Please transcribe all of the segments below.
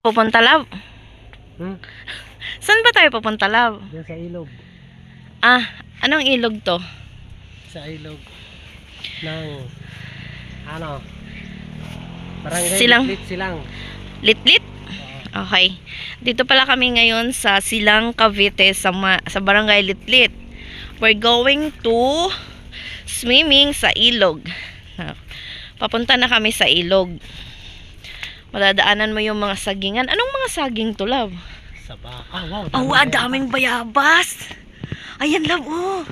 Pupunta, love. Hmm? Saan ba tayo pupunta, love? Diyan sa ilog. Ah, anong ilog to? Sa ilog. Ng, ano, barangay Silang- Litlit silang. Litlit? Okay. Dito pala kami ngayon sa Silang Cavite sa, ma- sa Barangay Litlit. We're going to swimming sa ilog. Ah, Papunta na kami sa ilog. Madadaanan mo yung mga sagingan. Anong mga saging to, love? Sa ba? Ah, wow. Oh, ah, daming bayabas. Ayan, love, oh.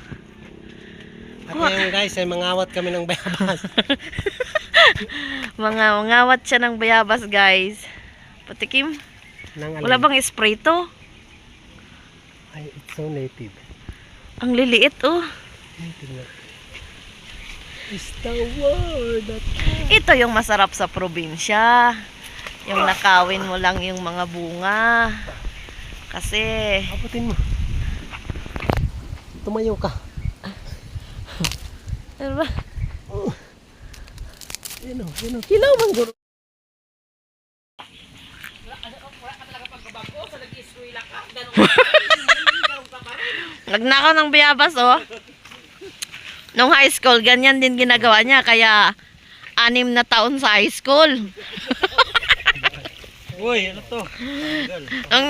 At ngayon guys, ay mangawat kami ng bayabas. Mga ngawat siya ng bayabas, guys. Patikim. ng Wala alin. bang spray to? Ay, it's so native. Ang liliit, oh. Native na. It's the that... Ito yung masarap sa probinsya. Yung nakawin mo lang yung mga bunga. Kasi, Abutin mo. Tumayo ka. ano ba? Yun o, yun o. Hilaw man guro. Nagnakaw ng bayabas, oh. Nung high school, ganyan din ginagawa niya. Kaya, anim na taon sa high school. Uy, ano to? Ang,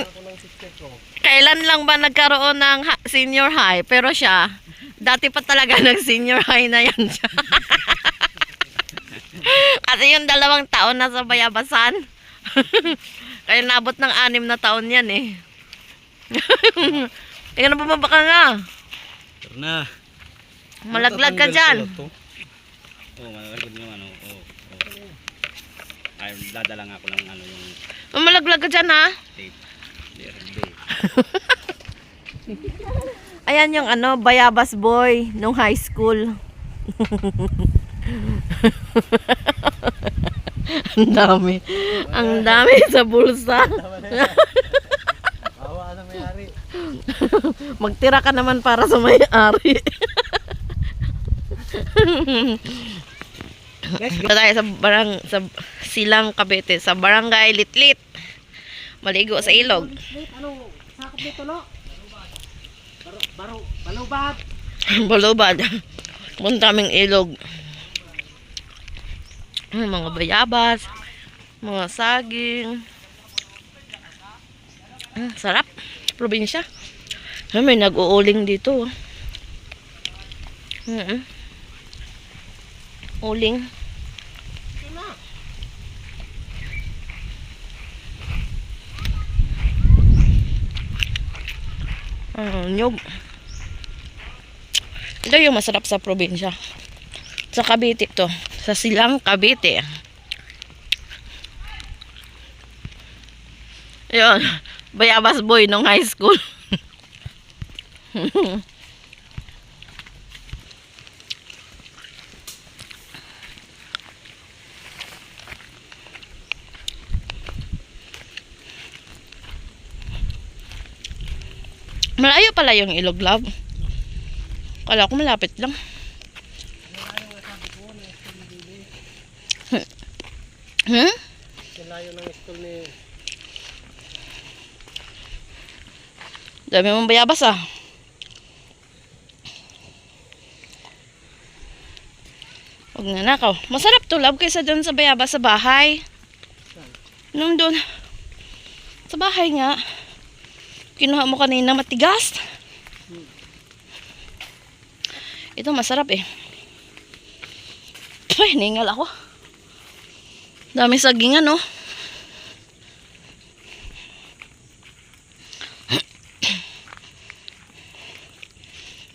kailan lang ba nagkaroon ng senior high? Pero siya, dati pa talaga nag senior high na yan siya. Kasi yung dalawang taon na sa bayabasan. Kaya nabot ng anim na taon yan eh. Kaya na bumaba ka nga. Na. Malaglag ka dyan. Oo, oh, malaglag yung ano. Oo. Oh, Ay, dadala nga ako ng ano yung Malaglag ka dyan ha. Ayan yung ano, bayabas boy nung high school. Ang dami. Ang dami sa bulsa. Magtira ka naman para sa may-ari. Dito tayo sa barang sa Silang Cavite, sa Barangay Litlit. Maligo sa ilog. Anong sakop nito, no? Baro, baro, balubat. Balubad. Punta kaming ilog. Mga bayabas, mga saging. Ah, sarap. Probinsya. Ay, may nag-uuling dito. oh. Mm Uling. Ah, nyog. Ito yung masarap sa probinsya. Sa Cavite to. Sa Silang Cavite. Yun. Bayabas boy nung high school. Malayo pala yung ilog love. Kala ko malapit lang. Hmm? Yung layo ng school ni... Dami mong bayabas ah. Huwag na nakaw. Masarap to love kaysa doon sa bayabas sa bahay. Nung doon. Sa bahay nga. Kinuha mo kanina matigas. Ito masarap eh. Ay, ningal ako. Dami sagingan no.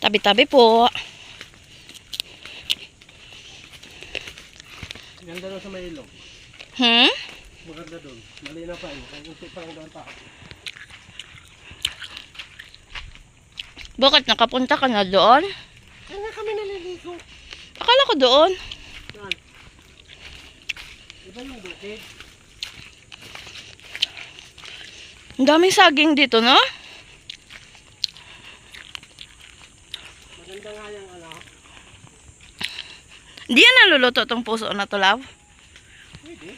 Tabi-tabi po. Ganda doon sa may ilog. Hmm? Maganda doon. Malinaw pa yun. Kaya unti pa ang doon pa. Bakit nakapunta ka na doon? Kaya nga kami naliligo. Akala ko doon. Yan. Iba yung bukid. Ang daming saging dito, no? Maganda nga yung ano. Hindi yan naluluto tong puso na to, love. Pwede.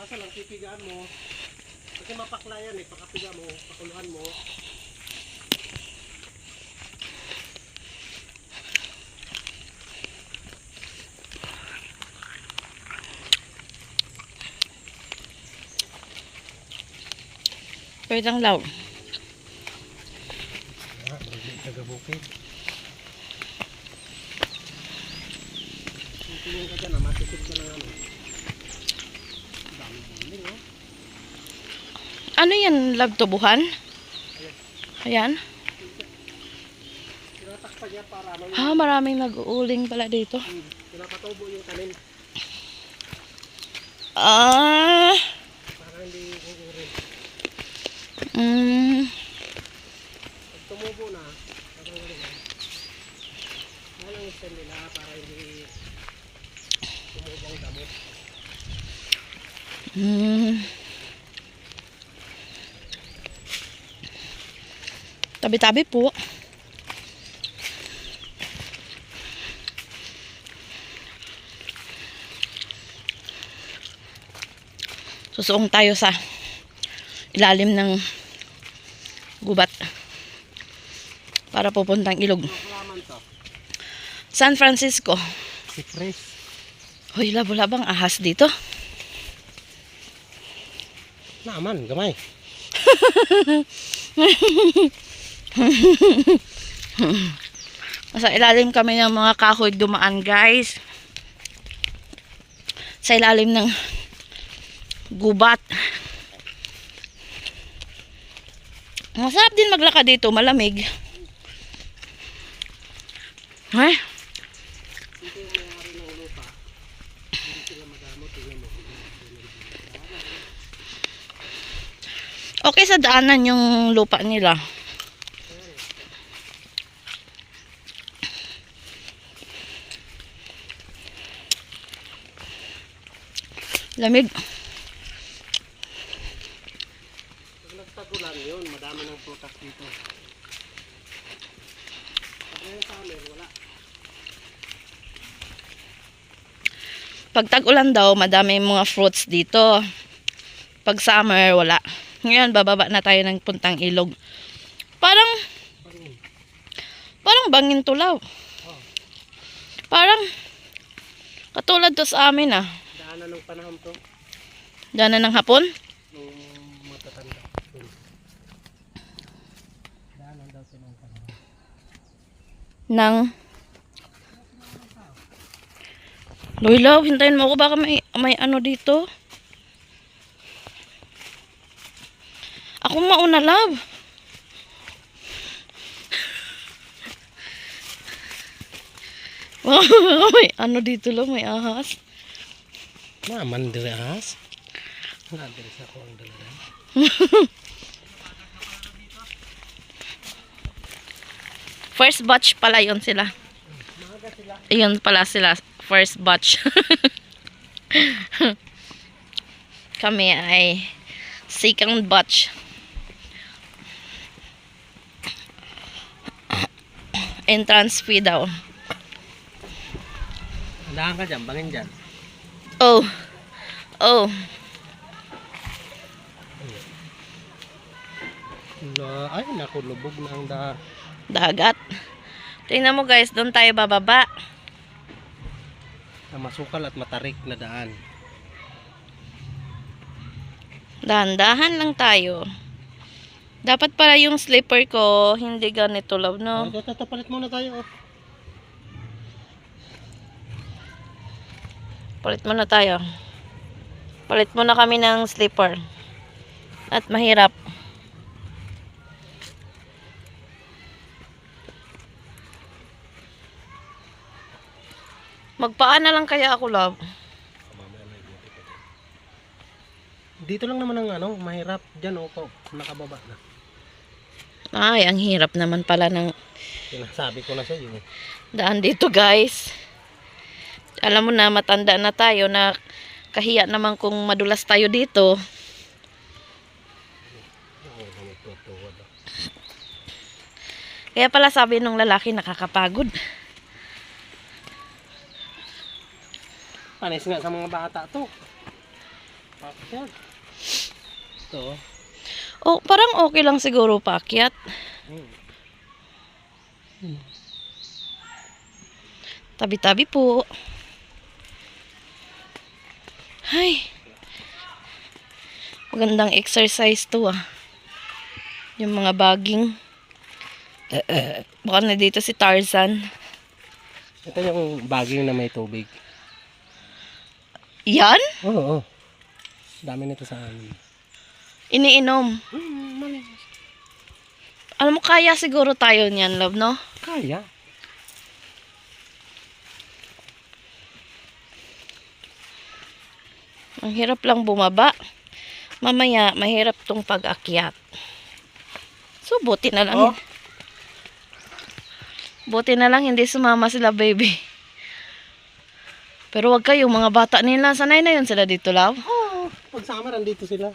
Asa lang pipigaan mo. Kasi mapakla yan eh. Pakapiga mo, pakuluhan mo. Pwede ang law. Ah, tagabukid. Tingin ka dyan ah, matitig ka ng ano. Yan, love tubuhan? Ayan. Ha, maraming nag-uuling pala dito. pinapatubo yung tanim Ah. para hindi uurin. Mm. Tumubo na, tatanggalin mo. Yan nila para hindi tumubo ang damo. Mm. Tabi-tabi po. Susuong tayo sa ilalim ng gubat para pupuntang ilog. San Francisco. Cypress. Hoy, wala bang ahas dito? Naman, gamay. Sa ilalim kami ng mga kahoy dumaan, guys. Sa ilalim ng gubat. Masarap din maglakad dito, malamig. Ay, Ito yung may-ari ng lupa. Hindi sila magamot. Tingnan mo. okay sa daanan yung lupa nila. Lamig. Pag nagtagulan yun, madami ng prutas dito. Pag tag-ulan daw, madami mga fruits dito. Pag summer, wala. Ngayon, bababa na tayo ng puntang ilog. Parang, parang bangin tulaw. Parang, katulad to sa amin ah. Daanan ng panahon to. Dana ng hapon. Nung matatanda. Yun. Daanan daw to ng panahon. Ng Loy love, hintayin mo ako baka may, may ano dito. Ako mauna love. may ano dito lang, may ahas. Naman dire ahas. Nga dire sa ko ang First batch pala yon sila. Ayun pala sila, first batch. Kami ay second batch. Entrance fee daw. Andahan ka dyan, bangin dyan. Oh. Oh. Ay, naku, lubog na ang da. Dagat. Tingnan mo guys, doon tayo bababa. Na masukal at matarik na daan. Dahan-dahan lang tayo. Dapat pala yung slipper ko, hindi ganito love, No. no? Oh, ito, palit muna tayo. Oh. Palit muna tayo. Palit muna kami ng slipper. At mahirap. Magpaan na lang kaya ako, love. Dito lang naman ang ano, mahirap. Dyan, opo, nakababa na. Ay, ang hirap naman pala ng Sinasabi ko na sa iyo. eh. daan dito, guys. Alam mo na, matanda na tayo na kahiya naman kung madulas tayo dito. Kaya pala sabi nung lalaki, nakakapagod. Panis nga sa mga bata to. Bakit yan? Ito, oh. Parang okay lang siguro paakyat. Tabi-tabi po. Ay. Magandang exercise to ah. Yung mga baging. Baka na dito si Tarzan. Ito yung baging na may tubig. Yan? Oo, oo. Dami nito sa amin. Iniinom. Hmm, mali. Alam mo, kaya siguro tayo niyan, love, no? Kaya. Ang hirap lang bumaba. Mamaya, mahirap tong pag-akyat. So, buti na lang. Oh. Buti na lang hindi sumama sila, baby. Pero wag kayo, mga bata nila. Sanay na yun sila dito, love. Oo. Pag summer, andito sila.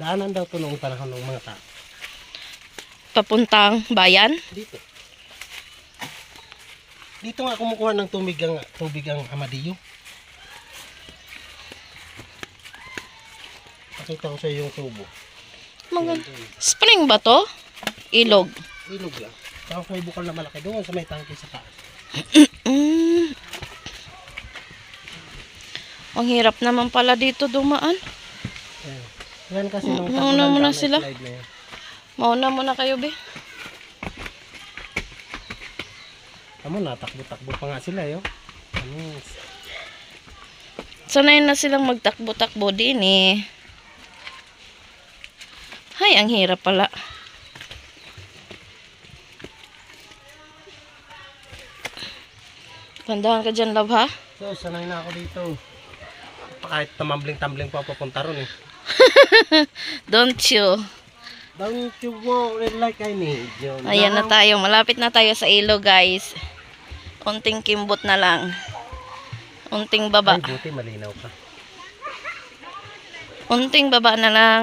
Daanan daw to noong panahon ng mga tao. Papuntang bayan. Dito. Dito nga kumukuha ng tubig ang, tubig ang Amadillo. Pakita ko sa yung tubo. Mga... Spring ba to? Ilog. Ilog lang. Tapos may bukal na malaki doon sa may tangke sa taas. Ang hirap naman pala dito dumaan. Ayan. Yan kasi nung Nauna tagulan mo na daan, sila. yan. Mauna muna kayo, be. Tama na, takbo-takbo pa nga sila yo. Ano, Sanay na silang magtakbo-takbo din eh. Hay, ang hirap pala. Tandahan ka dyan, love, ha? So, sanay na ako dito. Kahit tamambling-tambling pa papunta ron eh. Don't you? Don't you worry like I need you. Ayan na tayo. Malapit na tayo sa ilo, guys. Unting kimbot na lang. Unting baba. Ay, buti malinaw pa. Unting baba na lang.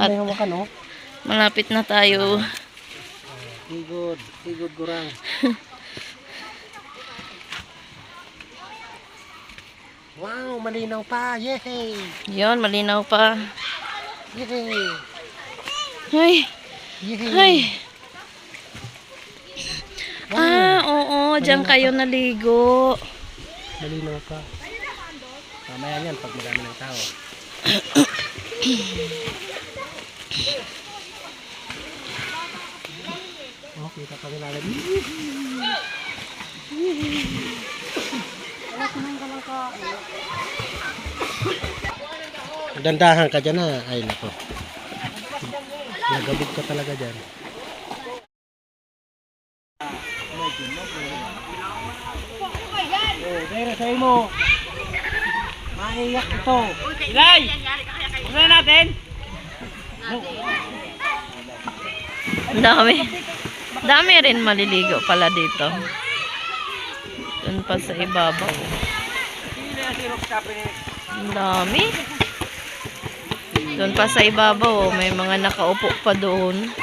At. Malapit na tayo. Sigod, sigod gurang. wow, malinaw pa. Yay! Yon, malinaw pa. Yay! Ay, ay. Ah, oo, diyan kayo naligo. Malinaw pa. Mamaya yan pag marami ng tao. oh, kita pa nila. Dandahan ka dyan ha. Ay, nako. Nagabog ka talaga dyan. Dahil sa mo. Maiyak ito. Ilay! Una natin! Dami. Dami rin maliligo pala dito. Doon pa sa ibabaw. Ang dami. Doon pa sa ibabaw, oh, may mga nakaupo pa doon.